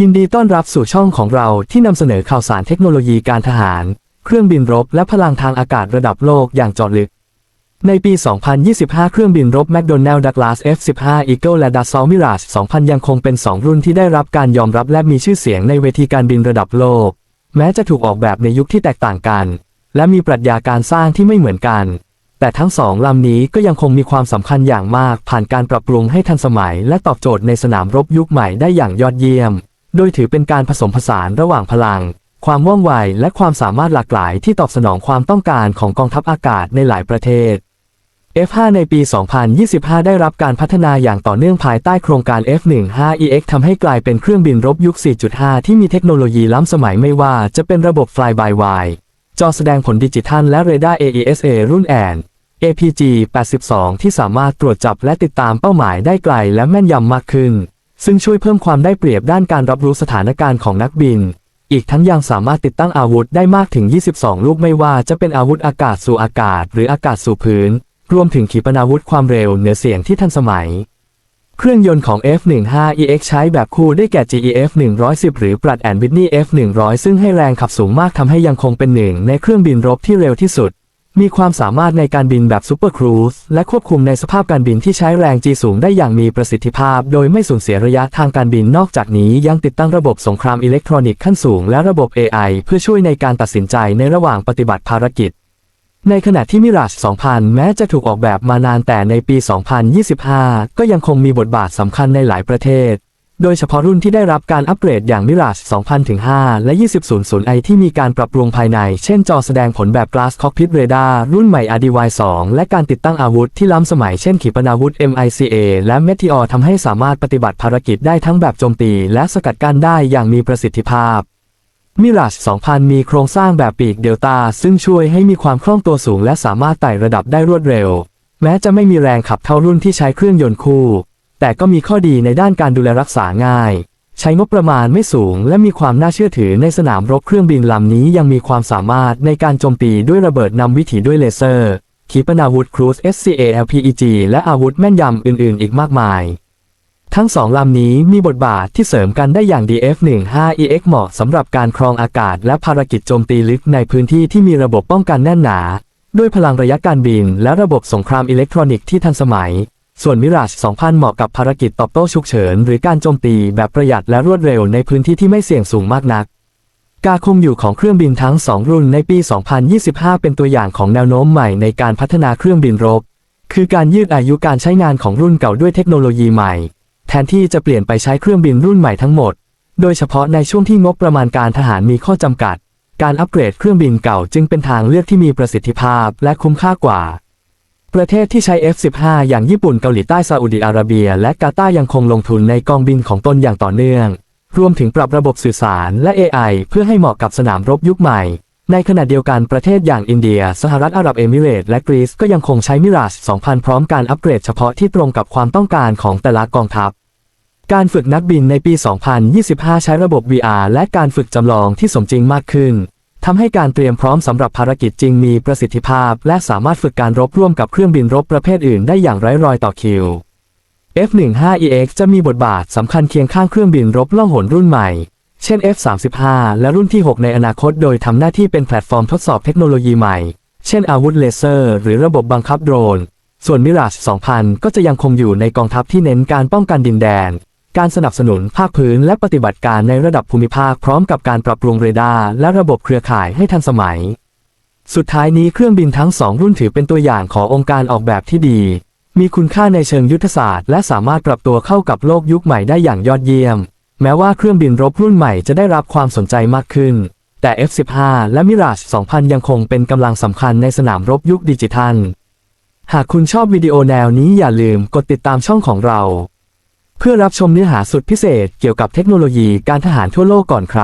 ยินดีต้อนรับสู่ช่องของเราที่นำเสนอข่าวสารเทคโนโลยีการทหาร เครื่องบินรบและพลังทางอากาศระดับโลกอย่างเจาะลึก ในปี 2025 เครื่องบินรบ McDonnell Douglas F-15 Eagle และ Dassault Mirage 2000 ยังคงเป็น 2 รุ่นที่ได้รับการยอมรับและมีชื่อเสียงในเวทีการบินระดับโลก แม้จะถูกออกแบบในยุคที่แตกต่างกัน และมีปรัชญาการสร้างที่ไม่เหมือนกัน แต่ทั้งสองลำนี้ก็ยังคงมีความสำคัญอย่างมาก ผ่านการปรับปรุงให้ทันสมัย และตอบโจทย์ในสนามรบยุคใหม่ได้อย่างยอดเยี่ยม โดยถือเป็นการผสมผสานระหว่างพลัง ความว่องไว และความสามารถหลากหลายที่ตอบสนองความต้องการของกองทัพอากาศในหลายประเทศ F5 ในปี 2025 ได้รับการพัฒนาอย่างต่อเนื่องภายใต้โครงการ F15EX ทำให้กลายเป็นเครื่องบินรบยุค 4.5 ที่มีเทคโนโลยีล้ำสมัยไม่ว่าจะเป็นระบบ Fly by Wire จอแสดงผลดิจิทัลและเรดาร์ AESA รุ่นแอน APG 82 ที่สามารถตรวจจับและติดตามเป้าหมายได้ไกลและแม่นยำมากขึ้น ซึ่งช่วยเพิ่มความได้เปรียบด้านการรับรู้สถานการณ์ของนักบิน อีกทั้งยังสามารถติดตั้งอาวุธได้มากถึง 22 ลูกไม่ว่าจะเป็นอาวุธอากาศสู่อากาศ หรืออากาศสู่พื้น รวมถึงขีปนาวุธความเร็วเหนือเสียงที่ทันสมัย เครื่องยนต์ของ F15EX ใช้แบบคู่ได้แก่ GEF 110 หรือ Pratt Whitney F 100ซึ่งให้แรงขับสูงมากทำให้ยังคงเป็นหนึ่งในเครื่องบินรบที่เร็วที่สุด มีความสามารถในการบินแบบซูเปอร์ครูซและควบคุมในสภาพการบินที่ใช้แรง G สูงได้อย่างมีประสิทธิภาพ โดยไม่สูญเสียระยะทางการบินนอกจากนี้ยังติดตั้งระบบสงครามอิเล็กทรอนิกส์ขั้นสูงและระบบ AI เพื่อช่วยในการตัดสินใจในระหว่างปฏิบัติภารกิจ ในขณะที่มิราช2000 แม้จะถูกออกแบบมานานแต่ในปี 2025 ก็ยังคงมีบทบาทสำคัญในหลายประเทศ โดยเฉพาะรุ่นที่ได้รับการอัปเกรดอย่างมิราช2000-5 และ 2000i ที่มีการปรับปรุงภายใน เช่นจอแสดงผลแบบ Glass Cockpit Radar รุ่นใหม่ RDY2 และการติดตั้งอาวุธที่ล้ำสมัยเช่นขีปนาวุธ MICA และ Meteor ทำให้สามารถปฏิบัติภารกิจได้ทั้งแบบโจมตี และสกัดกั้นได้อย่างมีประสิทธิภาพมิราช2000 มีโครงสร้างแบบปีกเดลต้าซึ่งช่วยให้มีความคล่องตัวสูงและสามารถไต่ระดับได้รวดเร็ว แม้จะไม่มีแรงขับเท่ารุ่นที่ใช้เครื่องยนต์คู่ แต่ก็มีข้อดีในด้านการดูแลรักษาง่าย ใช้งบประมาณไม่สูง และมีความน่าเชื่อถือในสนามรบเครื่องบินลำนี้ยังมีความสามารถในการโจมตีด้วยระเบิดนำวิถีด้วยเลเซอร์ขีปนาวุธครูซ SCALPEG และอาวุธแม่นยำอื่น ๆ อีกมากมาย ทั้งสองลำนี้มีบทบาทที่เสริมกันได้อย่าง DF-15EX เหมาะสำหรับการครองอากาศและภารกิจโจมตีลึกในพื้นที่ที่มีระบบป้องกันแน่นหนา ด้วยพลังระยะการบินและระบบสงครามอิเล็กทรอนิกส์ที่ทันสมัย ส่วนมิราช2000 เหมาะกับภารกิจตอบโต้ฉุกเฉิน หรือการโจมตีแบบประหยัดและรวดเร็วในพื้นที่ที่ไม่เสี่ยงสูงมากนัก การคงอยู่ของเครื่องบินทั้ง 2 รุ่นในปี 2025 เป็นตัวอย่างของแนวโน้มใหม่ในการพัฒนาเครื่องบินรบ คือการยืดอายุการใช้งานของรุ่นเก่าด้วยเทคโนโลยีใหม่ แทนที่จะเปลี่ยนไปใช้เครื่องบินรุ่นใหม่ทั้งหมด โดยเฉพาะในช่วงที่งบประมาณการทหารมีข้อจำกัด การอัปเกรดเครื่องบินเก่าจึงเป็นทางเลือกที่มีประสิทธิภาพและคุ้มค่ากว่า ประเทศที่ใช้ F-15 อย่างญี่ปุ่นเกาหลีใต้ซาอุดิอาระเบีย และกาตาร์ยังคงลงทุนในกองบินของตนอย่างต่อเนื่อง รวมถึงปรับระบบสื่อสารและ AI เพื่อให้เหมาะกับสนามรบยุคใหม่ ในขณะเดียวกันประเทศอย่างอินเดีย สหรัฐอาหรับเอมิเรตและกรีซก็ยังคงใช้มิราช2000 พร้อมการอัปเกรดเฉพาะที่ตรงกับความต้องการของแต่ละกองทัพ การฝึกนักบินในปี 2025 ใช้ระบบ VR และการฝึกจำลองที่สมจริงมากขึ้น ทำให้การเตรียมพร้อมสำหรับภารกิจจริงมีประสิทธิภาพ และสามารถฝึกการรบร่วมกับเครื่องบินรบประเภทอื่นได้อย่างไร้รอยต่อคิว F-15EX จะมีบทบาทสำคัญเคียงข้างเครื่องบินรบล่องหนรุ่นใหม่ เช่น F-35 และรุ่นที่ 6 ในอนาคต โดยทำหน้าที่เป็นแพลตฟอร์มทดสอบเทคโนโลยีใหม่ เช่น อาวุธเลเซอร์ หรือระบบบังคับโดรน ส่วนมิราช2000 ก็จะยังคงอยู่ในกองทัพที่เน้นการป้องกันดินแดน การสนับสนุนภาคพื้นและปฏิบัติการในระดับภูมิภาคพร้อมกับการปรับปรุงเรดาร์และระบบเครือข่ายให้ทันสมัย สุดท้ายนี้เครื่องบินทั้งสองรุ่นถือเป็นตัวอย่างขององค์การออกแบบที่ดี มีคุณค่าในเชิงยุทธศาสตร์ และสามารถปรับตัวเข้ากับโลกยุคใหม่ได้อย่างยอดเยี่ยม แม้ว่าเครื่องบินรบรุ่นใหม่จะได้รับความสนใจมากขึ้น แต่ F-15 และ Mirage 2000 ยังคงเป็นกำลังสำคัญในสนามรบยุคดิจิทัล หากคุณชอบวิดีโอแนวนี้อย่าลืมกดติดตามช่องของเรา เพื่อรับชมเนื้อหาสุดพิเศษเกี่ยวกับเทคโนโลยีการทหารทั่วโลกก่อนใคร